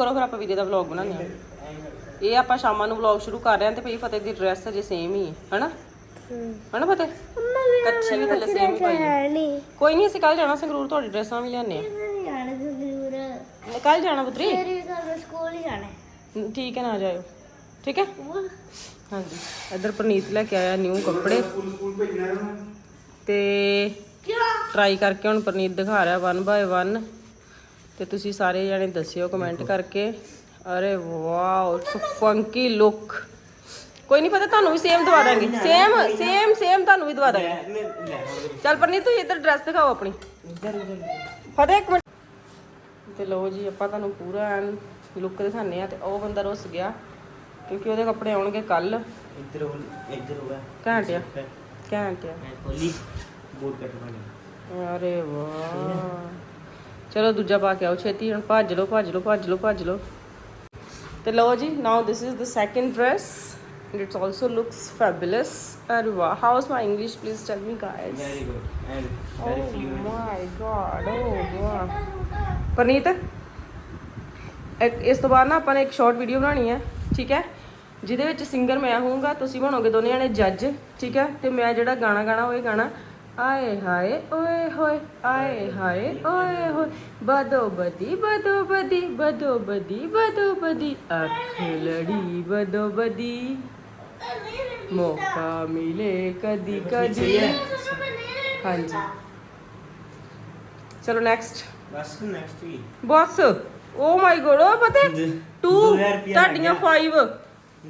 ਕਰੋ ਫਿਰ ਆਪਾਂ ਵੀਰੇ ਦਾ ਵਲੌਗ ਬਣਾਉਂਦੇ ਹਾਂ। ਇਹ ਆਪਾਂ ਸ਼ਾਮਾਂ ਨੂੰ ਵਲੌਗ ਸ਼ੁਰੂ ਕਰ ਰਹੇ ਹਾਂ ਤੇ ਭਈ ਫਤਿਹ ਦੀ ਡਰੈਸ ਅਜੇ ਸੇਮ ਹੀ ਹੈ ਹਨਾ? ਹਨਾ ਫਤਿਹ? ਕੱਚੀ ਵੀ ਥੱਲੇ ਸੇਮ ਹੀ ਪਾਈ ਹੈ। ਕੋਈ ਨਹੀਂ ਅਸੀਂ ਕੱਲ ਜਾਣਾ ਸੰਗਰੂਰ ਤੁਹਾਡੀ ਡਰੈਸਾਂ ਵੀ ਨਹੀਂ ਜਾਣਾ ਜ਼ਰੂਰ ਕੱਲ ਜਾਣਾ ਪੁੱਤਰੀ। ਫਿਰ ਵੀ ਸਾਨੂੰ ਸਕੂਲ ਹੀ ਜਾਣਾ ਹੈ। ਠੀਕ ਹੈ ਨਾ ਜਾਇਓ। ਠੀਕ ਹੈ? ਹਾਂਜੀ। ਇੱਧਰ ਪ੍ਰਨੀਤ ਲੈ ਕੇ ਆਇਆ ਨਿਊ ਕੱਪੜੇ। ਤੇ ਕਿਉਂ? ਟਰਾਈ ਕਰਕੇ ਹੁਣ ਪ੍ਰਨੀਤ ਦਿਖਾ ਰਿਹਾ 1 ਬਾਏ 1 ਤੇ ਤੁਸੀਂ ਸਾਰੇ ਜਣੇ ਦੱਸਿਓ ਕਮੈਂਟ ਕਰਕੇ। ਅਰੇ ਵਾਓ ਇਟਸ ਫੰਕੀ ਲੁੱਕ ਕੋਈ ਨਹੀਂ ਪਤਾ ਤੁਹਾਨੂੰ ਵੀ ਸੇਮ ਦਵਾ ਦਾਂਗੇ। ਸੇਮ ਸੇਮ ਸੇਮ ਤੁਹਾਨੂੰ ਵੀ ਦਵਾ ਦਾਂਗੇ। ਚੱਲ ਪ੍ਰਨੀਤ ਤੁਸੀਂ ਇੱਧਰ ਡਰੈਸ ਦਿਖਾਓ ਆਪਣੀ। ਫਤਿਹ ਇੱਕ ਮਿੰਟ। ਤੇ ਲਓ ਜੀ ਆਪਾਂ ਤੁਹਾਨੂੰ ਪੂਰਾ ਐਨ ਲੁੱਕ ਦਿਖਾਣੇ ਆ ਤੇ ਉਹ ਬੰਦਾ ਰੁੱਸ ਗਿਆ। ਕਿਉਂਕਿ ਉਹਦੇ ਕੱਪੜੇ ਆਉਣਗੇ ਕੱਲ ਇੱਧਰ ਹੋ ਇੱਧਰ ਹੋ ਗਿਆ ਘੰਟੇ ਆ। ਘੰਟੇ ਆ। ਮੈਂ ਖੋਲੀ ਬੋਰਡ ਕੱਟ ਬਣੀ। ਅਰੇ ਵਾਹ। ਚਲੋ ਦੂਜਾ ਪਾ ਕੇ ਆਓ ਛੇਤੀ ਹੁਣ ਭੱਜ ਲਓ ਭੱਜ ਲਓ ਭੱਜ ਲਓ ਭੱਜ ਲਓ। ਤੇ ਲਓ ਜੀ ਨਾਓ this is the second dress and it also looks fabulous. ਅਰੇ ਵਾਹ how is my english? Please tell me guys. Very good and oh very fluent my god oh wow. Parneet ਇਸ ਤੋਂ ਬਾਅਦ ਨਾ ਆਪਾਂ ਨੇ ਇੱਕ ਸ਼ਾਰਟ ਵੀਡੀਓ ਬਣਾਉਣੀ ਹੈ ਠੀਕ ਹੈ? ਜਿਹਦੇ ਵਿੱਚ ਸਿੰਗਰ ਮੈਂ ਹੋਊਂਗਾ ਤੁਸੀਂ ਬਣੋਗੇ ਦੋਨੇ ਜਣੇ ਜੱਜ ਠੀਕ ਹੈ? ਤੇ ਮੈਂ ਜਿਹੜਾ ਗਾਣਾ ਗਾਣਾ ਉਹ ਇਹ ਗਾਣਾ ਆਏ ਹਾਏ ਓਏ ਹੋਏ ਆਏ ਹਾਏ ਓਏ ਹੋਏ ਬਦੋ ਬਦੀ ਬਦੋ ਬਦੀ ਬਦੋ ਬਦੀ ਬਦੋ ਬਦੀ ਅੱਖ ਲੜੀ ਬਦੋ ਬਦੀ ਮੌਕਾ ਮਿਲੇ ਕਦੀ ਕਦੀ ਹਾਂਜੀ ਚਲੋ ਨੈਕਸਟ ਬਸ ਨੈਕਸਟ ਵੀ ਬਸ ਓ ਮਾਈ ਗੋਡ ਓ ਪਤਾ ਦੋ- 2 ਦੋ ਹਜ਼ਾਰ ਰੁਪਇਆ ਤੁਹਾਡੀਆਂ 5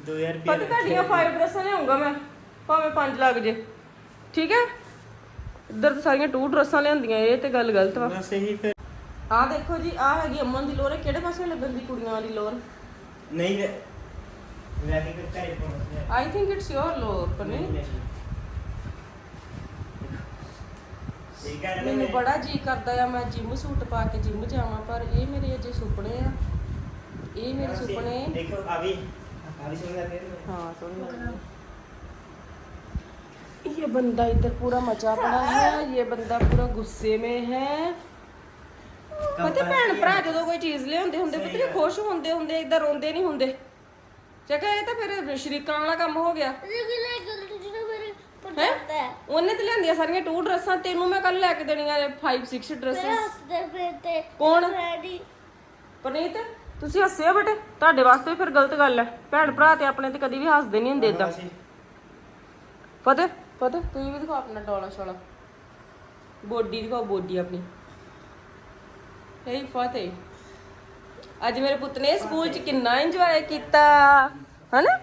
2000 ਰੁਪਏ ਪਤਾ ਤੁਹਾਡੀਆਂ 5 ਡਰੈਸਾਂ ਲਿਆਉਂਗਾ ਮੈਂ। ਭਾਵੇਂ 5 ਲੱਗ ਜੇ। ਠੀਕ ਹੈ? ਇੱਧਰ ਤਾਂ ਸਾਰੀਆਂ ਟੂ ਡਰੈਸਾਂ ਲਿਆਂਦੀਆਂ ਇਹ ਤੇ ਗੱਲ ਗਲਤ ਵਾ। ਬਸ ਇਹੀ ਫਿਰ। ਆਹ ਦੇਖੋ ਜੀ ਆਹ ਹੈਗੀ ਅਮਨ ਦੀ ਲੋਰ ਕਿਹੜੇ ਪਾਸੇ ਲੱਗਣ ਦੀ ਕੁੜੀਆਂ ਵਾਲੀ ਲੋਰ ਨਹੀਂ ਵੈਸੇ ਕਿ ਘਰੇ ਆਈ ਥਿੰਕ ਇਟਸ ਯੋਰ ਲੋਰ ਪਰਨੀ ਠੀਕ ਮੈਨੂੰ ਬੜਾ ਜੀ ਕਰਦਾ ਆ ਮੈਂ ਜਿਮ ਸੂਟ ਪਾ ਕੇ ਜਿਮ ਜਾਵਾਂ ਪਰ ਇਹ ਮੇਰੇ ਅਜੇ ਸੁਪਨੇ ਆ। ਇਹ ਮੇਰੇ ਸੁਪਨੇ। ਦੇਖੋ ਆ ਵੀ ਆ ਵੀ ਸੁਣ ਲੱਗੇ ਹਾਂ ਸੁਣ ये बंदा इधर पूरा मचा पड़ा है ये बंदा पूरा गुस्से में है ਪਤਾ ਭੈਣ ਭਰਾ ਜਦੋਂ ਕੋਈ ਚੀਜ਼ ਲਿਆਉਂਦੇ ਹੁੰਦੇ ਪਤਾ ਨਹੀਂ ਖੁਸ਼ ਹੁੰਦੇ ਹੁੰਦੇ ਇਦਾਂ ਰੋਂਦੇ ਨਹੀਂ ਹੁੰਦੇ ਚੱਕਾ ਇਹ ਤਾਂ ਫਿਰ ਸ਼ਰੀਕਾਂ ਵਾਲਾ ਕੰਮ ਹੋ ਗਿਆ ਜਿਹੜਾ ਗੱਲ ਜਿਹੜਾ ਮੇਰੇ ਹੈ ਪਸੰਦ ਹੈ ਉਹਨੇ ਤੇ ਲਿਆਂਦੀਆਂ ਸਾਰੀਆਂ ਟੂ ਡਰੈਸਾਂ ਤੈਨੂੰ ਮੈਂ ਕੱਲ ਲੈ ਕੇ ਦੇਣੀਆਂ 5 6 ਮੇਰੇ ਡਰੈਸਾਂ ਹੱਸਦੇ ਪਏ ਤੇ ਕੌਣ ਰੈਡੀ ਪਰਨੀਤ ਤੁਸੀਂ ਹੱਸਿਓ ਬੇਟੇ ਤੁਹਾਡੇ ਵਾਸਤੇ ਵੀ ਫਿਰ ਗਲਤ ਗੱਲ ਹੈ ਭੈਣ ਭਰਾ ਤੇ ਆਪਣੇ ਤੇ ਕਦੀ ਵੀ ਹੱਸਦੇ ਨਹੀਂ ਹੁੰਦੇ ਇਦਾਂ ਫਤਿਹ ਫਤਿਹ ਤੁਸੀਂ ਵੀ ਦਿਖਾਓ ਆਪਣਾ ਡੋਲਾ ਸ਼ੋਲਾ। ਬੋਡੀ ਦਿਖਾਓ ਬੋਡੀ ਆਪਣੀ। ਹੇ ਫਤਿਹ। ਅੱਜ ਮੇਰੇ ਪੁੱਤ ਨੇ ਸਕੂਲ 'ਚ ਕਿੰਨਾ ਇੰਜੋਏ ਕੀਤਾ। ਹਨਾ?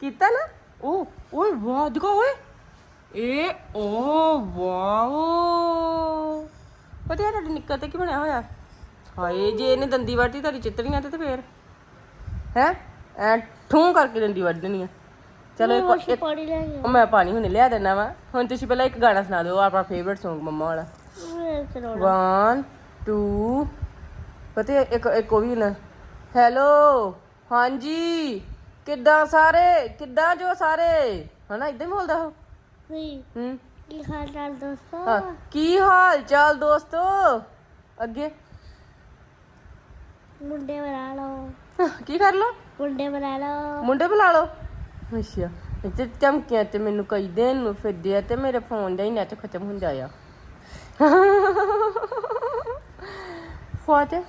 ਕੀਤਾ ਨਾ? ਉਹ ਓਏ ਵਾਹ ਦਿਖਾਓ ਓਏ। ਇਹ ਓ ਵਾਓ। ਪਤਾ ਤੁਹਾਡੇ ਨਿੱਕਰ ਤੇ ਕੀ ਬਣਿਆ ਹੋਇਆ? ਹਾਏ ਜੇ ਇਹਨੇ ਦੰਦੀ ਵੱਢੀ ਤੁਹਾਡੀ ਚਿੱਤੜੀਆਂ ਤੇ ਤੇ ਫੇਰ। ਹੈ? ਐ ਠੂੰ ਕਰਕੇ ਦੰਦੀ ਦੇਣੀ ਆ। ਚਲੋ ਇੱਕ ਪਾਣੀ ਲੈ ਗਿਆ ਉਹ ਮੈਂ ਪਾਣੀ ਹੁਣੇ ਲਿਆ ਦੇਣਾ ਵਾ। ਹੁਣ ਤੁਸੀਂ ਪਹਿਲਾਂ ਇੱਕ ਗਾਣਾ ਸੁਣਾ ਦਿਓ ਆਪਣਾ ਫੇਵਰਿਟ Song ਮੰਮਾ ਵਾਲਾ। ਮੈਂ ਕਰੋੜਾ 1 2 ਪਤਾ ਇੱਕ ਇੱਕ ਉਹ ਵੀ ਨਾ। ਹੈਲੋ ਹਾਂਜੀ ਕਿੱਦਾਂ ਸਾਰੇ? ਕਿੱਦਾਂ ਜੋ ਸਾਰੇ? ਹਨਾ ਇਦਾਂ ਹੀ ਬੋਲਦਾ ਉਹ। ਨਹੀਂ ਹੂੰ। ਕੀ ਹਾਲ ਚਾਲ ਦੋਸਤੋ? ਹਾਂ ਕੀ ਹਾਲ ਚਾਲ ਦੋਸਤੋ? ਅੱਗੇ। ਮੁੰਡੇ ਬਣਾ ਲਓ। ਕੀ ਕਰ ਲੋ ਮੁੰਡੇ ਬਣਾ ਲਓ। ਮੁੰਡੇ ਬੁਲਾ ਲਓ। ਅੱਛਾ। ਇੱਥੇ ਧਮਕੀਆਂ ਤੇ ਮੈਨੂੰ ਕਈ ਦਿਨ ਨੂੰ ਫਿਰਦੇ ਆ ਤੇ ਮੇਰੇ ਫੋਨ ਦਾ ਹੀ ਨੈਟ ਖਤਮ ਹੁੰਦਾ ਆ। Father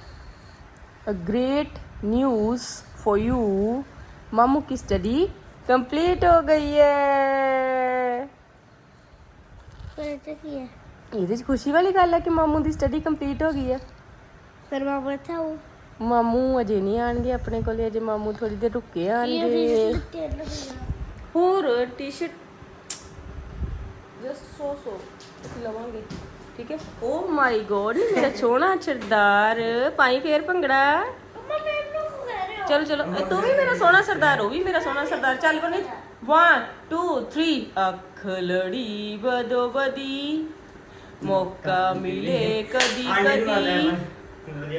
a great news for you ਮਾਮੂ ਕੀ ਸਟੱਡੀ ਕੰਪਲੀਟ ਹੋ ਗਈ ਹੈ ਪਰ ਇਹਦੇ ਚ ਖੁਸ਼ੀ ਵਾਲੀ ਗੱਲ ਹੈ ਕਿ ਮਾਮੂ ਦੀ ਸਟੱਡੀ ਕੰਪਲੀਟ ਹੋ ਗਈ ਹੈ ਪਰ ਮਾਮੂ ਇੱਥੇ ਆਊ। ਮਾਮੂ ਅਜੇ ਨਹੀਂ ਆਣਗੇ ਆਪਣੇ ਕੋਲੇ ਅਜੇ ਮਾਮੂ ਥੋੜੀ ਦੇਰ ਰੁਕੇ ਆਣਗੇ। ਹੋਰ ਟੀ-ਸ਼ਰਟ ਜਸਟ ਸੋ ਸੋ ਲਵਾਂਗੇ ਠੀਕ ਹੈ? ਓ ਮਾਈ ਗੋਡ ਮੇਰਾ ਸੋਹਣਾ ਸਰਦਾਰ ਪਾਈ ਫੇਰ ਭੰਗੜਾ। ਚਲੋ ਚਲੋ ਤੂੰ ਵੀ ਮੇਰਾ ਸੋਹਣਾ ਸਰਦਾਰ ਉਹ ਵੀ ਮੇਰਾ ਸੋਹਣਾ ਸਰਦਾਰ। ਚੱਲ ਬਣੇ 1 2 3 ਅੱਖ ਲੜੀ ਬਦੋ ਬਦੀ ਮੌਕਾ ਮਿਲੇ ਕਦੀ ਕਦੀ।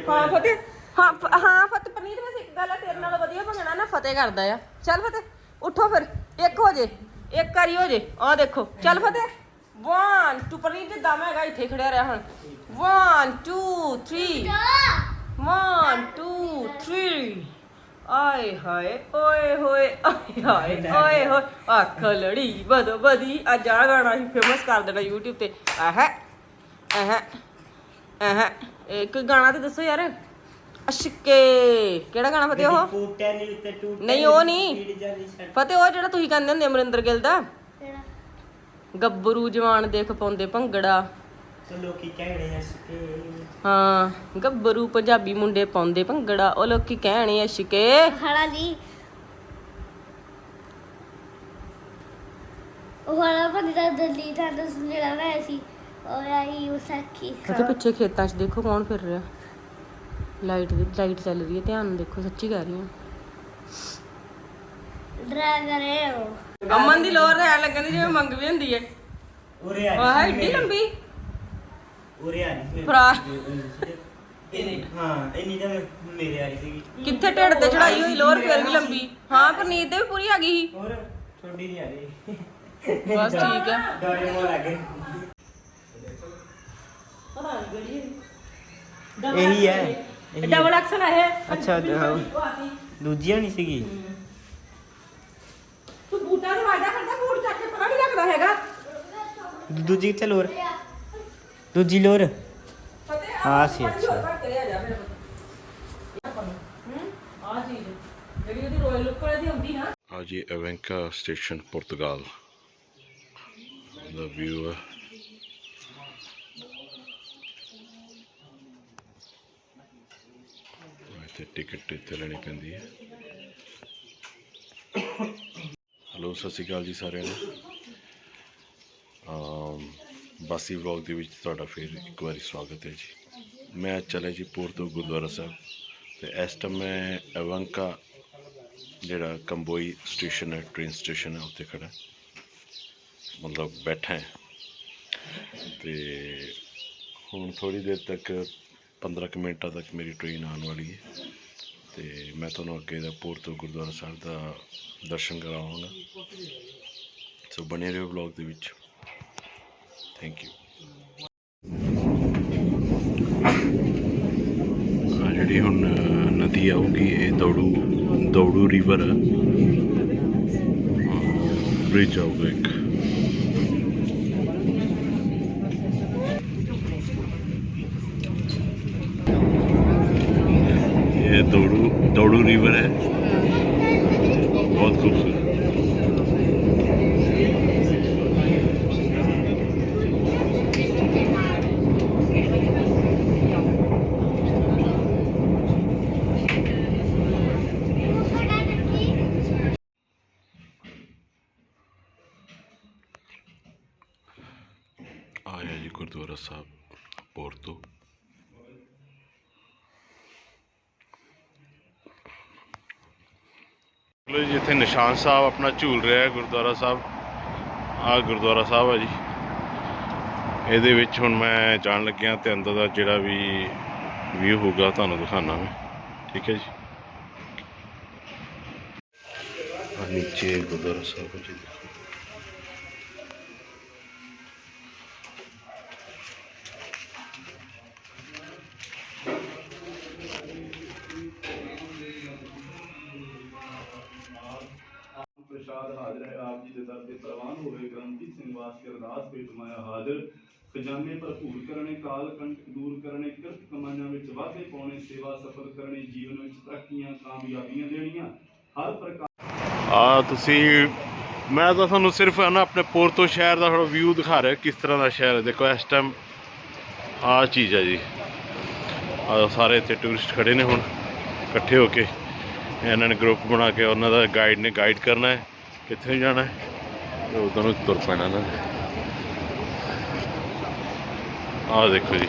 ਹਾਂ ਫਤਿਹ। ਹਾਂ, ਫ- ਹਾਂ ਫਤਿਹ ਪਨੀਰ ਵੈਸੇ ਇੱਕ ਗੱਲ ਆ, ਤੇਰੇ ਨਾਲ ਵਧੀਆ ਭੰਗੜਾ ਨਾ ਫਤਿਹ ਕਰਦਾ ਆ। ਚੱਲ ਫਤਿਹ, ਉੱਠੋ ਫਿਰ, ਇੱਕ ਹੋ ਜੇ, ਇੱਕ ਵਾਰੀ ਹੋ ਜੇ, ਆਹ ਦੇਖੋ, ਚੱਲ ਫਤਿਹ। 1 2 ਪਨੀਰ ਦੇ ਦਮ ਹੈਗਾ, ਇੱਥੇ ਖੜਿਆ ਰਿਹਾ ਹੁਣ। 1 2 3 1 2 3 ਆਏ ਹਾਏ, ਓਏ ਹੋਏ, ਆਏ ਹਾਏ, ਓਏ ਹੋਏ। ਅੱਖ ਲੜੀ ਬਦੋ ਬਦੀ ਅੱਜ ਆ ਗਾਣਾ ਹੀ ਫੇਮਸ ਕਰ ਦੇਣਾ YouTube ਤੇ। ਆਹ ਆਹ ਆਹ ਇੱਕ ਗਾਣਾ ਤੇ ਦੱਸੋ ਯਾਰ। ਅਸ਼ਕੇ ਕਿਹੜਾ ਗਾਣਾ ਫਤਿਹ ਉਹ? ਫੂਟਿਆ ਨਹੀਂ ਉੱਤੇ ਟੂਟਿਆ ਨਹੀਂ, ਉਹ ਨਹੀਂ। ਫਤਿਹ ਉਹ ਜਿਹੜਾ ਤੁਸੀਂ ਕਹਿੰਦੇ ਹੁੰਦੇ ਅਮਰਿੰਦਰ ਗਿੱਲ ਦਾ? ਕਿਹੜਾ? ਗੱਭਰੂ ਜਵਾਨ ਦੇਖ ਪਾਉਂਦੇ ਭੰਗੜਾ। ਤੋ ਲੋਕੀ ਕਹਿਣੇ ਅਸਕੇ। ਹਾਂ ਗੱਭਰੂ ਪੰਜਾਬੀ ਮੁੰਡੇ ਪਾਉਂਦੇ ਭੰਗੜਾ। ਉਹ ਲੋਕੀ ਕਹਿਣੇ ਅਸ਼ਕੇ। ਹਲਾ ਦੀ ਉਹ ਹਲਾ ਬੰਦੀ ਦਾ ਦਿੱਲੀ ਤਾਂ ਦਸ ਜਿਹੜਾ ਸੀ ਉਹ ਆਈ ਸਾਖੀ ਫਤਿਹ ਪਿੱਛੇ ਖੇਤਾਂ 'ਚ ਦੇਖੋ ਕੌਣ ਫਿਰ ਰਿਹਾ। ਲਾਈਟ ਦੀ ਲਾਈਟ ਚੱਲ ਰਹੀ ਹੈ ਧਿਆਨ ਨਾਲ ਦੇਖੋ ਸੱਚੀ ਕਹਿ ਰਹੀ ਹਾਂ। ਡਰਾ ਕਰੇ ਉਹ ਅਮਨ ਦੀ ਲੋਰ ਐ ਲੱਗਣ ਦੀ ਜਿਵੇਂ ਮੰਗ ਵੀ ਹੁੰਦੀ ਹੈ। ਉਰੇ ਆ ਆਹ ਏਡੀ ਲੰਬੀ। ਉਰੇ ਆ ਰਹੀ ਸੀ ਫਰਾ ਇਹਨੇ ਹਾਂ ਇੰਨੀ ਤਾਂ ਮੈਂ- ਮੇਰੇ ਆ ਰਹੀ ਸੀਗੀ। ਕਿੱਥੇ ਢਿੱਡ ਤੇ ਚੜਾਈ ਹੋਈ ਲੋਰ ਫਿਰ ਵੀ ਲੰਬੀ। ਹਾਂ ਪਰਨੀਤ ਦੇ ਵੀ ਪੂਰੀ ਆ ਗਈ ਸੀ। ਹੋਰ ਛੋਡੀ ਨਹੀਂ ਆ ਰਹੀ। ਬਸ ਠੀਕ ਹੈ ਡੋਰੇ ਮੋਰ ਆ ਗਏ। ਇਹੀ ਹੈ। ਇਹੀ ਹੈ। ਡਬਲ ਐਕਸ਼ਨ ਹੈ ਅੱਛਾ ਦੂਜੀਆਂ ਨਹੀਂ ਸੀਗੀ। ਤੂੰ ਬੂਟਾ ਦੇ ਵਾਜਾ ਕਰਦਾ ਬੂਟ ਚੱਕ ਕੇ ਪਤਾ ਨਹੀਂ ਲੱਗਦਾ ਹੈਗਾ। ਦੂ- ਦੂਜੀ ਕਿੱਥੇ ਲੋਰ? ਦੂਜੀ ਲੋਰ। ਫਤਿਹ ਹਾਂ ਸੀ ਅੱਛਾ। ਆ ਚੀਜ਼। ਜਿਹੜੀ ਉਹਦੀ ਰੋਇਲ ਲੁੱਕ ਵਾਲੀ ਦੀ ਹੁੰਦੀ ਨਾ। Haji Evenka Station, Portugal. The view. ਇੱਥੇ ਟਿਕਟ ਇੱਥੇ ਲੈਣੀ ਪੈਂਦੀ ਹੈ। ਹਲੋ ਸਤਿ ਸ਼੍ਰੀ ਅਕਾਲ ਜੀ ਸਾਰਿਆਂ ਨੂੰ। ਬਾਸੀ ਵਲੌਗ ਦੇ ਵਿੱਚ ਤੁਹਾਡਾ ਫਿਰ ਇੱਕ ਵਾਰੀ ਸਵਾਗਤ ਹੈ ਜੀ। ਮੈਂ ਅੱਜ ਚੱਲਿਆ ਜੀ ਪੋਰਤੋ ਗੁਰਦੁਆਰਾ ਸਾਹਿਬ ਤੇ ਇਸ ਟਾਈਮ ਮੈਂ ਅਵੰਕਾ, ਜਿਹੜਾ ਕੰਬੋਈ ਸਟੇਸ਼ਨ ਹੈ ਟ੍ਰੇਨ ਸਟੇਸ਼ਨ ਹੈ, ਉੱਥੇ ਖੜਾ ਮਤਲਬ ਬੈਠਾ ਹੈ। ਤੇ ਹੁਣ ਥੋੜੀ ਦੇਰ ਤੱਕ 15 ਕੁ ਮਿੰਟਾਂ ਤੱਕ ਮੇਰੀ ਟ੍ਰੇਨ ਆਉਣ ਵਾਲੀ ਹੈ। ਤੇ ਮੈਂ ਤੁਹਾਨੂੰ ਅੱਗੇ ਦਾ ਪੋਰਤੋ ਗੁਰਦੁਆਰਾ ਸਾਹਿਬ ਦਾ ਦਰਸ਼ਨ ਕਰਾਵਾਂਗਾ। ਸੋ ਬਣੇ ਰਹੋ ਵਲੌਗ ਦੇ ਵਿੱਚ। ਥੈਂਕ ਯੂ ਆ ਜਿਹੜੀ ਹੁਣ ਨਦੀ ਆਊਗੀ, ਇਹ ਦੌੜੂ ਦੌੜੂ ਰਿਵਰ ਹੈ ਬ੍ਰਿਜ ਆਊਗਾ ਇੱਕ ਇਹ ਦੌੜੂ ਦੌੜੂ ਰਿਵਰ ਹੈ ਬਹੁਤ ਖੂਬਸੂਰਤ ਆਇਆ ਜੀ ਗੁਰਦੁਆਰਾ ਸਾਹਿਬ ਲੋ ਜੀ, ਇੱਥੇ ਨਿਸ਼ਾਨ ਸਾਹਿਬ, ਆਪਣਾ ਝੂਲ ਰਿਹਾ ਹੈ, ਗੁਰਦੁਆਰਾ ਸਾਹਿਬ। ਆ ਗੁਰਦੁਆਰਾ ਸਾਹਿਬ ਹੈ ਜੀ। ਇਹਦੇ ਵਿੱਚ ਹੁਣ ਮੈਂ ਜਾਣ ਲੱਗਿਆ ਤੇ ਅੰਦਰ ਦਾ ਜਿਹੜਾ ਵੀ ਵਿਊ ਹੋਊਗਾ, ਤੁਹਾਨੂੰ ਦਿਖਾਣਾ ਮੈਂ। ਠੀਕ ਹੈ ਜੀ। ਆ ਨੀਚੇ ਗੁਰਦੁਆਰਾ ਸਾਹਿਬ ਜੀ। ਦੇਖੋ ਸੇਵਾ ਸਫਲ ਕਰਨੀ, ਜੀਵਨ ਵਿੱਚ ਤਰੱਕੀਆਂ, ਕਾਮਯਾਬੀਆਂ ਦੇਣੀਆਂ, ਹਰ ਪ੍ਰਕਾਰ ਆ ਤੁਸੀਂ, ਮੈਂ ਤਾਂ ਤੁਹਾਨੂੰ ਸਿਰਫ ਨਾ ਆਪਣੇ ਪੋਰਤੋ ਸ਼ਹਿਰ ਦਾ ਥੋੜਾ ਵਿਊ ਦਿਖਾ ਰਿਹਾ, ਕਿਸ ਤਰ੍ਹਾਂ ਦਾ ਸ਼ਹਿਰ ਹੈ। ਦੇਖੋ, ਇਸ ਟਾਈਮ ਆ ਚੀਜ਼ ਹੈ ਜੀ। ਆ ਸਾਰੇ ਇੱਥੇ ਟੂਰਿਸਟ ਖੜੇ ਨੇ ਹੁਣ, ਇਕੱਠੇ ਹੋ ਕੇ। ਇਹਨਾਂ ਨੇ ਗਰੁੱਪ ਬਣਾ ਕੇ, ਉਹਨਾਂ ਦਾ ਗਾਈਡ ਨੇ ਗਾਈਡ ਕਰਨਾ ਹੈ, ਕਿੱਥੇ ਜਾਣਾ ਹੈ। ਉਧਰ ਨੂੰ ਤੁਰ ਪੈਣਾ ਨਾ। ਆ ਦੇਖੋ ਜੀ।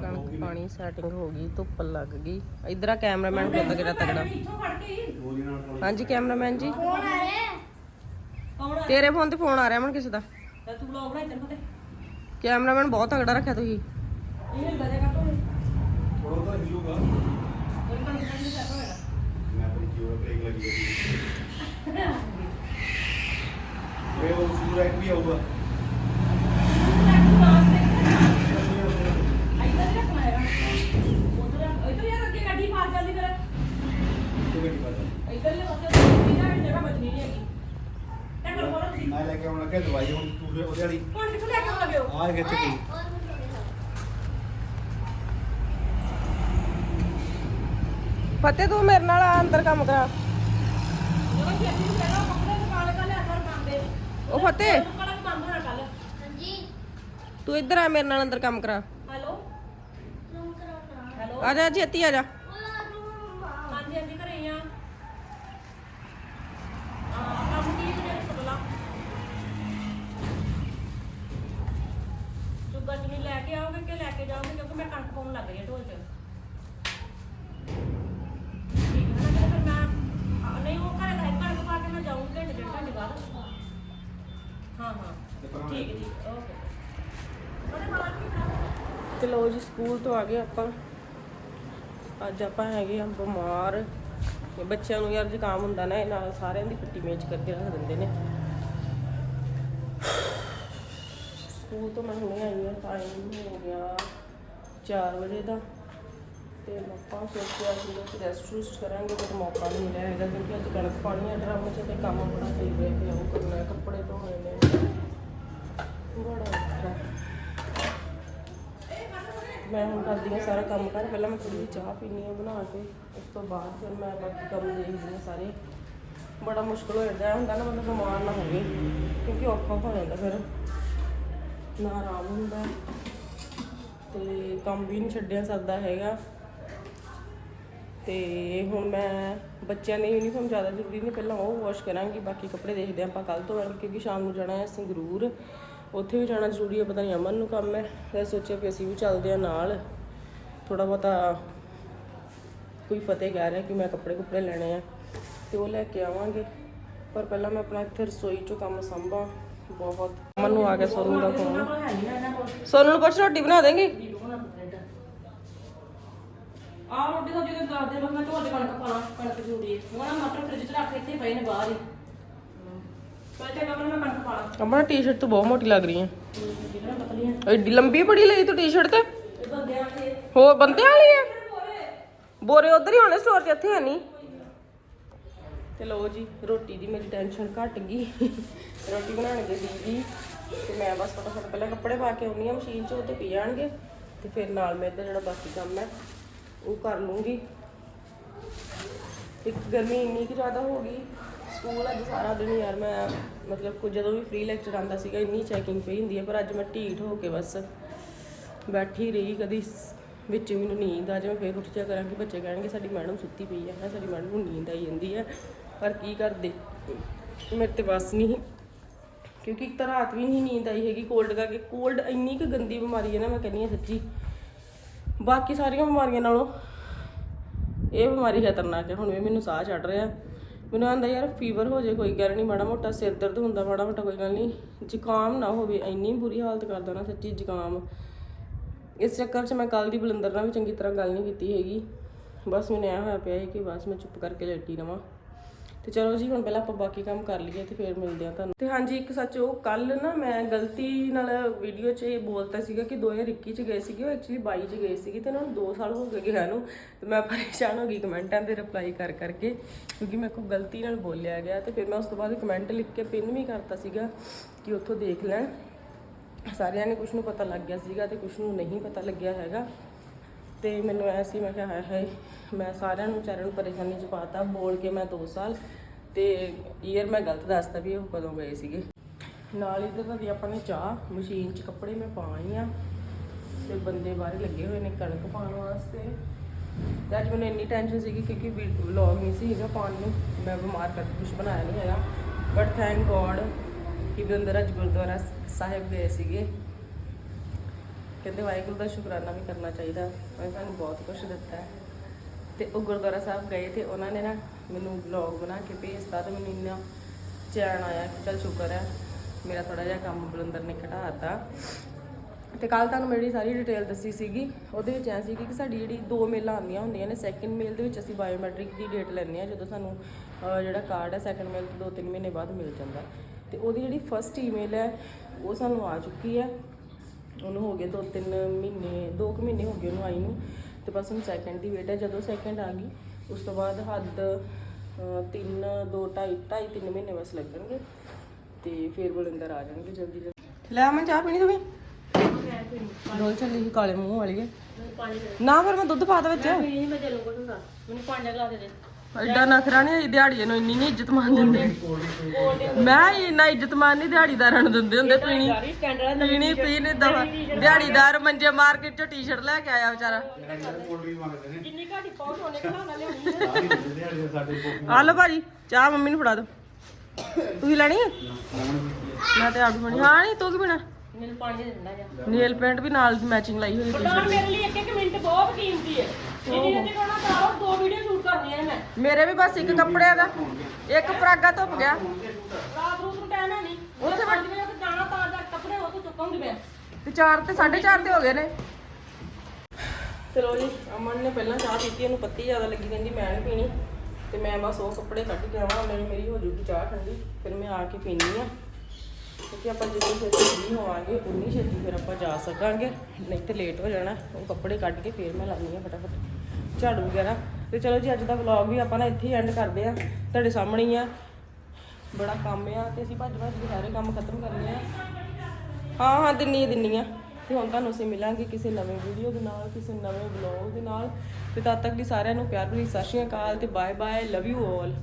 ਕਣਕ ਪਾਣੀ ਸਾਰਾ ਸੈਟਿੰਗ ਹੋ ਗਈ ਧੁੱਪ ਲੱਗ ਗਈ। ਇਧਰ ਆ ਕੈਮਰਾਮੈਨ ਕੋਲ ਤਗੜਾ ਤਗੜਾ ਹਾਂਜੀ ਕੈਮਰਾਮੈਨ ਜੀ। ਕੌਣ ਆ ਰਿਹਾ ਤੇਰੇ ਫੋਨ ਤੇ ਫੋਨ ਆ ਰਿਹਾ ਮਨ ਕਿਸੇ ਦਾ। ਤੂੰ ਲੋਕ ਬਣਾ ਇੱਧਰ ਫਤੇ ਕੈਮਰਾਮੈਨ ਬਹੁਤ ਤਗੜਾ ਰੱਖਿਆ ਤੁਸੀਂ। ਇਹ ਹਿਲਦਾ ਜਾਏਗਾ ਤੂੰ ਥੋੜਾ ਤਾਂ ਹਿਲੂਗਾ ਕੰਨ ਕੰਨ ਨਹੀਂ ਸੈਟ ਹੋਏਗਾ ਮੈਂ ਆਪਣੀ ਜੀਓ ਬ੍ਰੇਕ ਲੱਗੀ ਹੋਈ ਵੇ ਉਹ ਸੂਰ ਇੱਕ ਵੀ ਆਊਗਾ ਇੱਧਰ ਹੀ ਰੱਖਣਾ ਹੈਗਾ ਉਧਰ ਇੱਧਰ ਯਾਰ ਅੱਗੇ ਗੱਡੀ ਪਾਰ ਕਰਦੀ ਫਿਰ ਤੂੰ ਕਿਹੜੀ ਪਤਾ ਇੱਧਰਲੇ ਪਾਸੇ ਉਹਦੀ ਨਾ ਜਗ੍ਹਾ ਬਚਣੀ ਨਹੀਂ ਹੈਗੀ। ਟੱਕਰ ਕੋਲ ਤੁਸੀਂ। ਮੈਂ ਲੈ ਕੇ ਆਉਣ ਲੱਗਾ ਦਵਾਈ ਹੁਣ ਤੂੰ ਉਹਦੇ ਵਾਲੀ। ਹੁਣ ਕਿੱਥੋਂ ਲੈ ਕੇ ਆਉਂਦੇ ਹੋ? ਆ ਕਿੱਥੇ ਗਈ ਔਰ ਮੈਨੂੰ ਫਤਿਹ ਤੂੰ ਮੇਰੇ ਨਾਲ ਆ ਅੰਦਰ ਕੰਮ ਕਰਾ। ਜਦੋਂ ਛੇਤੀ ਨੂੰ ਕਹਿਣਾ ਕੱਪੜੇ ਦੁਕਾਨ ਕਾ ਲਿਆ ਕਰ ਕੰਮ ਦੇ। ਉਹ ਫਤਿਹ। ਹੋਣਾ ਕੱਲ ਹਾਂਜੀ। ਤੂੰ ਇੱਧਰ ਆ ਮੇਰੇ ਨਾਲ ਅੰਦਰ ਕੰਮ ਕਰਾ। ਹੈਲੋ? ਆ ਜਾ ਛੇਤੀ ਆ ਜਾ। ਕਿ ਲੈ ਕੇ ਜਾਓਗੇ ਕਿਉਂਕਿ ਮੈਂ ਕਣਕ ਪਾਉਣ ਲੱਗ ਰਹੀ ਹਾਂ ਢੋਲ 'ਚ ਠੀਕ ਹੈ ਨਾ ਫਿਰ ਮੈਂ ਆ, ਨਹੀਂ ਉਹ ਘਰੇ ਦਾ ਕਣਕ ਪਾ ਕੇ ਮੈਂ ਜਾਊਂਗੀ ਘੰਟੇ ਡੇਢ ਘੰਟੇ ਬਾਅਦ। ਹਾਂ ਹਾਂ। ਠੀਕ ਹੈ ਜੀ ਓਕੇ। ਉਹਦੇ ਬਾਅਦ ਕੀ ਕਰਾਂ ਚਲੋ ਜੀ ਸਕੂਲ ਤੋਂ ਆ ਗਏ ਆਪਾਂ। ਅੱਜ ਆਪਾਂ ਹੈਗੇ ਆ ਬਿਮਾਰ। ਇਹ ਬੱਚਿਆਂ ਨੂੰ ਯਾਰ ਜ਼ੁਕਾਮ ਹੁੰਦਾ ਨਾ ਇਹ ਨਾਲ ਸਾਰਿਆਂ ਦੀ ਪੱਟੀ ਮੇਚ ਕਰਕੇ ਰੱਖ ਦਿੰਦੇ ਨੇ। ਸਕੂਲ ਤੋਂ ਮੈਂ ਹੁਣੇ ਆਈ ਹਾਂ ਟਾਈਮ ਹੋ ਗਿਆ 4 ਵਜੇ ਦਾ। ਤੇ ਆਪਾਂ ਸੋਚਿਆ ਸੀ ਕਿ ਰੈਸਟ ਰੂਸਟ ਕਰਾਂਗੇ ਪਰ ਮੌਕਾ ਨਹੀਂ ਮਿਲਿਆ ਹੈਗਾ ਕਿਉਂਕਿ ਅੱਜ ਕਣਕ ਪਾਣੀ ਹੈ ਡਰਮ 'ਚ ਤੇ ਕੰਮ ਬੜਾ ਪਈ ਰਿਹਾ ਤੇ ਉਹ ਕਰਨਾ, ਕੱਪੜੇ ਧੋਣੇ ਨੇ। ਬੜਾ ਔਖਾ। ਮੈਂ ਹੁਣ ਕਰਦੀ ਹਾਂ ਸਾਰਾ ਕੰਮ ਕਰ ਪਹਿਲਾਂ ਮੈਂ ਥੋੜੀ ਚਾਹ ਪੀਣੀ ਹੈ ਬਣਾ ਕੇ, ਉਸ ਤੋਂ ਬਾਅਦ ਫਿਰ ਮੈਂ ਬਾਕੀ ਕੰਮ ਦੇਖਦੀ ਹਾਂ ਸਾਰੇ। ਬੜਾ ਮੁਸ਼ਕਲ ਹੋ ਜਾਂਦਾ, ਹੁੰਦਾ ਨਾ ਮਤਲਬ ਬਿਮਾਰ ਨਾ ਹੋਵੇ, ਕਿਉਂਕਿ ਔਖਾ ਹੋ ਜਾਂਦਾ ਫਿਰ। ਨਾ ਆਰਾਮ ਹੁੰਦਾ ਹੈ। ਤੇ ਕੰਮ ਵੀ ਨਹੀਂ ਛੱਡਿਆ ਸਕਦਾ ਹੈਗਾ। ਤੇ ਹੁਣ ਮੈਂ ਬੱਚਿਆਂ ਦੀ ਯੂਨੀਫਾਰਮ ਜ਼ਿਆਦਾ ਜ਼ਰੂਰੀ ਨਹੀਂ, ਪਹਿਲਾਂ ਉਹ ਵਾਸ਼ ਕਰਾਂਗੀ, ਬਾਕੀ ਕੱਪੜੇ ਦੇਖਦੇ ਹਾਂ ਆਪਾਂ ਕੱਲ ਤੋਂ ਕਿਉਂਕਿ ਸ਼ਾਮ ਨੂੰ ਜਾਣਾ ਹੈ ਸੰਗਰੂਰ ਉੱਥੇ ਵੀ ਜਾਣਾ ਜ਼ਰੂਰੀ ਹੈ, ਪਤਾ ਨਹੀਂ ਅਮਨ ਨੂੰ ਕੰਮ ਹੈ। ਫਿਰ ਸੋਚਿਆ ਕਿ ਅਸੀਂ ਵੀ ਚੱਲਦੇ ਹਾਂ ਨਾਲ। ਥੋੜਾ ਬਹੁਤਾ ਕੋਈ ਫਤਿਹ ਕਹਿ ਰਿਹਾ ਕਿ ਮੈਂ ਕੱਪੜੇ ਕੁੱਪੜੇ ਲੈਣੇ ਆ, ਤੇ ਉਹ ਲੈ ਕੇ ਆਵਾਂਗੇ। ਪਰ ਪਹਿਲਾਂ ਮੈਂ ਆਪਣਾ ਇੱਥੇ ਰਸੋਈ ਚੋਂ ਕੰਮ ਸੰਭਾਂ। ਬਹੁਤ ਅਮਨ ਨੂੰ ਆ ਗਿਆ ਸੋਨੂੰ ਦਾ ਫੋਨ ਹੈ ਨਹੀਂ ਨਾ ਇਹਨਾਂ ਕੋਲ ਸੋਨੂੰ ਨੂੰ ਕੁਛ ਰੋਟੀ ਬਣਾ ਦੇਂਗੀ ਆ ਰੋਟੀ ਦਾ ਜਦੋਂ ਦੱਸਦੇ ਲੋਕ ਮੈਂ ਤੁਹਾਡੇ ਕਣਕ ਪਾਣਾ ਕਣਕ ਜ਼ਰੂਰੀ ਹੈ ਉਹਨਾਂ ਮਟਰ ਫ੍ਰਿਜ 'ਚ ਰੱਖ ਕੇ ਇੱਥੇ ਪਏ ਨੇ ਬਾਹਰ ਹੀ ਚਲ ਚੰਗਾ ਫਿਰ ਮੈਂ ਕਣਕ ਪਾਣਾ ਅਮਨ ਟੀ-ਸ਼ਰਟ ਤੋਂ ਬਹੁਤ ਮੋਟੀ ਲੱਗ ਰਹੀ ਹੈ ਜਿਹੜਾ ਪਤਲੀ ਹੈ ਐਡੀ ਲੰਬੀ ਬੜੀ ਲਈ ਤੂੰ ਟੀ-ਸ਼ਰਟ ਤੇ ਇਹ ਬੰਦਿਆਂ ਦੇ ਹੋ ਬੰਦੇ ਵਾਲੀ ਹੈ ਬੋਰੇ ਉਧਰ ਹੀ ਹੋਣੇ ਸਟੋਰ 'ਚ ਇੱਥੇ ਹੈ ਨਹੀਂ ਤੇ ਲਓ ਜੀ, ਰੋਟੀ ਦੀ ਮੇਰੀ ਟੈਨਸ਼ਨ ਘਟ ਗਈ। ਰੋਟੀ ਬਣਾਉਣਗੇ ਦੀਦੀ। ਤੇ ਮੈਂ ਬਸ ਫਟਾਫਟ ਪਹਿਲਾਂ ਕੱਪੜੇ ਪਾ ਕੇ ਆਉਣੀ ਆ ਮਸ਼ੀਨ 'ਚ, ਉਹ ਤੇ ਪੀ ਜਾਣਗੇ। ਤੇ ਫਿਰ ਨਾਲ ਮੈਂ ਇਹਦਾ ਜਿਹੜਾ ਬਾਕੀ ਕੰਮ ਹੈ, ਉਹ ਕਰ ਲੂੰਗੀ। ਇੱਕ ਗਰਮੀ ਇੰਨੀ ਕੁ ਜ਼ਿਆਦਾ ਹੋ ਗਈ। ਸਕੂਲ ਅੱਜ ਸਾਰਾ ਦਿਨ ਯਾਰ ਮੈਂ, ਮਤਲਬ ਕੁਝ ਜਦੋਂ ਵੀ ਫ੍ਰੀ ਲੈਕਚਰ ਆਉਂਦਾ ਸੀਗਾ, ਇੰਨੀ ਚੈਕਿੰਗ ਪਈ ਹੁੰਦੀ ਹੈ ਪਰ ਅੱਜ ਮੈਂ ਢੀਠ ਹੋ ਕੇ ਬਸ ਬੈਠੀ ਰਹੀ, ਕਦੀ ਵਿੱਚ ਮੈਨੂੰ ਨੀਂਦ ਆ ਜੇ ਮੈਂ ਫਿਰ ਉੱਠ ਜਾ ਕਰਾਂਗੀ ਬੱਚੇ ਕਹਿਣਗੇ, ਸਾਡੀ ਮੈਡਮ ਸੁੱਤੀ ਪਈ ਹੈ ਸਾਡੀ ਮੈਡਮ ਨੂੰ ਨੀਂਦ ਆਈ ਜਾਂਦੀ ਹੈ ਪਰ ਕੀ ਕਰਦੇ? ਮੇਰੇ ਤੇ ਬਸ ਨਹੀਂ ਕਿਉਂਕਿ ਇੱਕ ਤਾਂ ਰਾਤ ਵੀ ਨਹੀਂ ਨੀਂਦ ਆਈ ਹੈਗੀ ਕੋਲਡ ਕਰਕੇ। ਕੋਲਡ ਇੰਨੀ ਕੁ ਗੰਦੀ ਬਿਮਾਰੀ ਹੈ ਨਾ ਮੈਂ ਕਹਿੰਦੀ ਹਾਂ ਸੱਚੀ। ਬਾਕੀ ਸਾਰੀਆਂ ਬਿਮਾਰੀਆਂ ਨਾਲੋਂ ਇਹ ਬਿਮਾਰੀ ਖਤਰਨਾਕ ਹੈ। ਹੁਣ ਵੀ ਮੈਨੂੰ ਸਾਹ ਚੜ ਰਿਹਾ। ਮੈਨੂੰ ਆਂਦਾ ਯਾਰ ਫੀਵਰ ਹੋ ਜਾਏ ਕੋਈ ਗੱਲ ਨਹੀਂ, ਮਾੜਾ ਮੋਟਾ ਸਿਰ ਦਰਦ ਹੁੰਦਾ, ਮਾੜਾ ਮੋਟਾ ਕੋਈ ਗੱਲ ਨਹੀਂ। ਜ਼ੁਕਾਮ ਨਾ ਹੋਵੇ, ਇੰਨੀ ਬੁਰੀ ਹਾਲਤ ਕਰਦਾ ਨਾ ਸੱਚੀ ਜ਼ੁਕਾਮ। ਇਸ ਚੱਕਰ 'ਚ ਮੈਂ ਕੱਲ ਦੀ ਬਲੰਦਰ ਨਾਲ ਵੀ ਚੰਗੀ ਤਰ੍ਹਾਂ ਗੱਲ ਨਹੀਂ ਕੀਤੀ ਹੈਗੀ। ਬਸ ਮੈਨੂੰ ਐਂ ਹੋਇਆ ਪਿਆ ਹੈ ਕਿ ਬਸ ਮੈਂ ਚੁੱਪ ਕਰਕੇ ਲੈਟੀ ਰਵਾਂ। ਤੇ ਚਲੋ ਜੀ, ਹੁਣ ਪਹਿਲਾਂ ਆਪਾਂ ਬਾਕੀ ਕੰਮ ਕਰ ਲਈਏ ਤੇ ਫਿਰ ਮਿਲਦੇ ਆ ਤੁਹਾਨੂੰ। ਤੇ ਹਾਂਜੀ, ਇੱਕ ਸੱਚ ਉਹ ਕੱਲ ਨਾ ਮੈਂ ਗਲਤੀ ਨਾਲ ਵੀਡੀਓ 'ਚ ਇਹ ਬੋਲਤਾ ਸੀਗਾ ਕਿ 2021 ਚ ਗਏ ਸੀਗੇ, ਉਹ ਐਕਚੁਅਲੀ 22 ਚ ਗਏ ਸੀਗੇ ਤੇ ਉਹਨਾਂ ਨੂੰ 2 ਸਾਲ ਹੋ ਗਏ ਗਿਆ ਨੂੰ। ਤੇ ਮੈਂ ਪਰੇਸ਼ਾਨ ਹੋ ਗਈ ਕਮੈਂਟਾਂ 'ਤੇ ਰਿਪਲਾਈ ਕਰ ਕਰਕੇ, ਕਿਉਂਕਿ ਮੇਰੇ ਕੋਲ ਗਲਤੀ ਨਾਲ ਬੋਲਿਆ ਗਿਆ ਤੇ ਫਿਰ ਮੈਂ ਉਸ ਤੋਂ ਬਾਅਦ ਕਮੈਂਟ ਲਿਖ ਕੇ ਪਿੰਨ ਵੀ ਕਰਤਾ ਸੀਗਾ ਕਿ ਉੱਥੋਂ ਦੇਖ ਲੈਣ। ਸਾਰਿਆਂ ਨੇ ਕੁਝ ਨੂੰ ਪਤਾ ਲੱਗ ਗਿਆ ਸੀਗਾ ਤੇ ਕੁਝ ਨੂੰ ਨਹੀਂ ਪਤਾ ਲੱਗਿਆ ਹੈਗਾ। ਤੇ ਮੈਨੂੰ ਐਸੀ ਮੈਂ ਕਿਹਾ, ਹਾਏ ਹਾਏ, ਮੈਂ ਸਾਰਿਆਂ ਨੂੰ ਵਿਚਾਰਿਆਂ ਨੂੰ ਪਰੇਸ਼ਾਨੀ ਚ ਪਾਤਾ, ਬੋਲ ਕੇ ਮੈਂ 2 ਸਾਲ ਤੇ ਈਅਰ ਮੈਂ ਗਲਤ ਦੱਸਤਾ ਵੀ ਉਹ ਕਦੋਂ ਗਏ ਸੀਗੇ। ਨਾਲ ਹੀ ਤਾਂ ਦੀ ਆਪਾਂ ਨੇ ਚਾਹ, ਮਸ਼ੀਨ 'ਚ ਕੱਪੜੇ ਮੈਂ ਪਾ ਆ। ਤੇ ਬੰਦੇ ਬਾਹਰ ਲੱਗੇ ਹੋਏ ਨੇ ਕਣਕ ਪਾਉਣ ਵਾਸਤੇ। ਤੇ ਅੱਜ ਮੈਨੂੰ ਇੰਨੀ ਟੈਨਸ਼ਨ ਸੀਗੀ ਕਿਉਂਕਿ ਵਲੌਗ ਨਹੀਂ ਸੀ ਹੈਗਾ ਪਾਉਣ ਨੂੰ। ਮੈਂ ਬਿਮਾਰ ਕਰਕੇ ਕੁਝ ਬਣਾਇਆ ਨਹੀਂ ਹੈਗਾ। ਬਟ ਥੈਂਕ ਗੋਡ ਕਿ ਬੰਦਰ ਅੱਜ ਗੁਰਦੁਆਰਾ ਸਾਹਿਬ ਗਏ ਸੀਗੇ। ਕਹਿੰਦੇ ਵਾਹਿਗੁਰੂ ਦਾ ਸ਼ੁਕਰਾਨਾ ਵੀ ਕਰਨਾ ਚਾਹੀਦਾ। ਉਹਨੇ ਸਾਨੂੰ ਬਹੁਤ ਕੁਝ ਦਿੱਤਾ। ਹੈ ਤੇ ਉਹ ਗੁਰਦੁਆਰਾ ਸਾਹਿਬ ਗਏ ਤੇ ਉਹਨਾਂ ਨੇ ਨਾ ਮੈਨੂੰ ਵਲੌਗ ਬਣਾ ਕੇ ਭੇਜਤਾ ਤੇ ਮੈਨੂੰ ਇੰਨਾ ਚੈਨ ਆਇਆ ਕਿ ਚਲ ਸ਼ੁਕਰ ਹੈ, ਮੇਰਾ ਥੋੜਾ ਜਿਹਾ ਕੰਮ ਬਲੰਦਰ ਨੇ ਘਟਾਤਾ। ਤੇ ਕੱਲ ਤੁਹਾਨੂੰ ਮੇਰੀ ਸਾਰੀ ਡਿਟੇਲ ਦੱਸੀ ਸੀਗੀ, ਉਹਦੇ ਵਿੱਚ ਐ ਸੀ ਕਿ ਸਾਡੀ ਜਿਹੜੀ ਦੋ ਮੇਲਾਂ ਆਉਂਦੀਆਂ ਹੁੰਦੀਆਂ ਨੇ ਸੈਕਿੰਡ ਮੇਲ ਦੇ ਵਿੱਚ ਅਸੀਂ ਬਾਇਓਮੈਟ੍ਰਿਕ ਦੀ ਡੇਟ ਲੈਂਦੇ ਆ ਜਦੋਂ ਸਾਨੂੰ ਜਿਹੜਾ ਕਾਰਡ ਹੈ ਸੈਕਿੰਡ ਮੇਲ ਤੋਂ 2-3 ਮਹੀਨੇ ਬਾਅਦ ਮਿਲ ਜਾਂਦਾ। ਤੇ ਉਹਦੀ ਜਿਹੜੀ ਫਸਟ ਈਮੇਲ ਹੈ, ਉਹ ਸਾਨੂੰ ਆ ਚੁੱਕੀ ਹੈ। ਉਹਨੂੰ ਹੋ ਗਏ 2-3 ਮਹੀਨੇ 2 ਕੁ ਮਹੀਨੇ ਹੋ ਗਏ ਉਹਨੂੰ ਆਈ ਨੂੰ। ਤੇ ਬਸ ਹੁਣ ਸੈਕਿੰਡ ਦੀ ਵੇਟ ਹੈ। ਜਦੋਂ ਸੈਕਿੰਡ ਆ ਗਈ ਉਸ ਤੋਂ ਬਾਅਦ ਹੱਦ 3 2 2.5 2.5 3 ਮਹੀਨੇ ਬਸ ਲੱਗਣਗੇ ਤੇ ਫਿਰ ਬਲਿੰਦਰ ਆ ਜਾਣਗੇ ਜਲਦੀ ਜਲਦੀ। ਲੈ ਮੈਂ ਚਾਹ ਪੀਣੀ ਤੂੰ ਵੀ? ਰੋਲ ਚੱਲੀ ਸੀ ਕਾਲੇ ਮੂੰਹ ਵਾਲੀ। ਦੇ ਨਾ ਫਿਰ ਮੈਂ ਦੁੱਧ ਪਾ ਦੇ ਵਿੱਚ। ਨਹੀਂ ਮੈਂ ਹੁੰਦਾ ਮੈਨੂੰ ਪਾਣੀ ਦਾ ਗਲਾਸ ਦੇ ਦੇ। ਐਡਾ ਨਖਰਾ ਨਹੀਂ ਦਿਹਾੜੀਏ ਨੂੰ ਇੰਨੀ ਨਹੀਂ ਇੱਜ਼ਤ ਮਾਨ ਦਿੰਦੇ ਮੈਂ ਹੀ ਇੰਨਾ ਇੱਜ਼ਤ ਮਾਨ ਨਹੀਂ ਦਿਹਾੜੀਦਾਰਾਂ ਨੂੰ ਦਿੰਦੇ ਹੁੰਦੇ ਪੀਣੀ ਪੀਣੀ ਪੀਣੀ ਦਵਾ ਦਿਹਾੜੀਦਾਰ ਮੰਜੇ ਮਾਰਕੀਟ ਚੋਂ ਟੀ-ਸ਼ਰਟ ਲੈ ਕੇ ਆਇਆ ਵਿਚਾਰਾ। ਜਿੰਨੀ ਘਾਟੀ ਪਹੁੰਚ ਹੋਣੇ ਖਲਾਣਾ ਲਿਆਉਣੀ ਹੈ ਆ। ਲਓ ਭਾਜੀ ਚਾਹ ਮੰਮੀ ਨੂੰ ਫੜਾ ਦਿਓ। ਤੁਸੀਂ ਲੈਣੀ ਹੈ ਮੈਂ ਤੇ ਆਪ ਬਣੀ ਹਾਂ ਨਹੀਂ ਤੂੰ ਕੀ ਪੀਣਾ ਮੈਨੂੰ ਪਾਣੀ ਦੇ ਦਿੰਦਾ ਜਾ ਨੀਲ ਪੈਂਟ ਵੀ ਨਾਲ ਮੈਚਿੰਗ ਲਾਈ ਹੋਈ ਤਾਂ ਮੇਰੇ ਲਈ ਇੱਕ ਇੱਕ ਮਿੰਟ ਬਹੁਤ ਕੀਮਤੀ ਹੈ। ਜਿੰਨੀ ਜਿੰਨੀ ਕੋਣਾ ਕਰਾਓ ਦੋ ਵੀਡੀਓ ਸ਼ੂਟ ਕਰਨੀਆਂ ਨੇ ਮੈਂ ਮੇਰੇ ਵੀ ਬਸ ਇੱਕ ਕੱਪੜਿਆਂ ਦਾ ਇੱਕ ਪਰਾਗਾ ਧੁੱਪ ਗਿਆ। ਰਾਤ ਰੂਤ ਨੂੰ ਟਾਈਮ ਹੈ ਨਹੀਂ। ਉੱਥੇ ਵਜੇ ਤੇ ਜਾਣਾ ਤਾਂ ਜਾ ਕੱਪੜੇ ਉਹ ਤੋਂ ਚੁੱਕਾਂਗੀ ਮੈਂ ਤੇ 4 ਤੇ 4:30 ਤੇ ਹੋ ਗਏ ਨੇ। ਚਲੋ ਜੀ ਅਮਨ ਨੇ ਪਹਿਲਾਂ ਚਾਹ ਪੀਤੀ ਇਹਨੂੰ ਪੱਤੀ ਜ਼ਿਆਦਾ ਲੱਗੀ ਕਹਿੰਦੀ ਮੈਂ ਨਹੀਂ ਪੀਣੀ। ਤੇ ਮੈਂ ਬਸ ਉਹ ਕੱਪੜੇ ਕੱਢ ਕੇ ਆਵਾਂ ਮੇਰੀ ਮੇਰੀ ਹੋ ਜੂਗੀ ਚਾਹ ਠੰਡੀ ਫਿਰ ਮੈਂ ਆ ਕੇ ਪੀਣੀ ਆ ਕਿਉਂਕਿ ਆਪਾਂ ਜਿੰਨੀ ਛੇਤੀ ਫ੍ਰੀ ਹੋਵਾਂਗੇ ਉਨੀ ਛੇਤੀ ਫਿਰ ਆਪਾਂ ਜਾ ਸਕਾਂਗੇ। ਨਹੀਂ ਤੇ ਲੇਟ ਹੋ ਜਾਣਾ ਉਹ ਕੱਪੜੇ ਕੱਢ ਕੇ ਫਿਰ ਮੈਂ ਲਾਉਂਦੀ ਆ ਫਟਾਫਟ। ਝਾੜੂ ਵਗੈਰਾ। ਤੇ ਚਲੋ ਜੀ, ਅੱਜ ਦਾ ਵਲੌਗ ਵੀ ਆਪਾਂ ਨਾ ਇੱਥੇ ਹੀ ਐਂਡ ਕਰਦੇ ਆ ਤੁਹਾਡੇ ਸਾਹਮਣੇ ਹੀ ਆ। ਬੜਾ ਕੰਮ ਆ ਤੇ ਅਸੀਂ ਭੱਜ ਭੱਜ ਕੇ ਸਾਰੇ ਕੰਮ ਖਤਮ ਕਰਨੇ ਆ। ਹਾਂ ਹਾਂ, ਦਿੰਨੀ ਆ ਦਿੰਨੀ ਆ। ਤੇ ਹੁਣ ਤੁਹਾਨੂੰ ਅਸੀਂ ਮਿਲਾਂਗੇ ਕਿਸੇ ਨਵੇਂ ਵੀਡੀਓ ਦੇ ਨਾਲ, ਕਿਸੇ ਨਵੇਂ ਵਲੌਗ ਦੇ ਨਾਲ। ਤੇ ਤਦ ਤੱਕ ਲਈ ਸਾਰਿਆਂ ਨੂੰ ਪਿਆਰ ਭਰੀ ਸਤਿ ਸ਼੍ਰੀ ਅਕਾਲ ਤੇ bye bye love you all